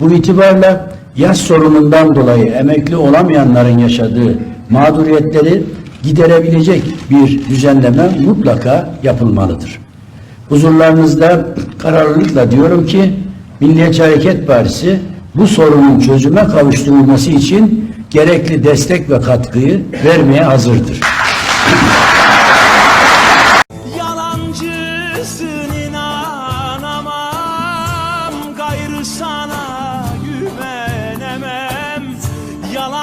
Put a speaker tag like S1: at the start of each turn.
S1: Bu itibarla yaş sorunundan dolayı emekli olamayanların yaşadığı mağduriyetleri giderebilecek bir düzenleme mutlaka yapılmalıdır. Huzurlarınızda kararlılıkla diyorum ki Milliyetçi Hareket Partisi bu sorunun çözüme kavuşturulması için gerekli destek ve katkıyı vermeye hazırdır.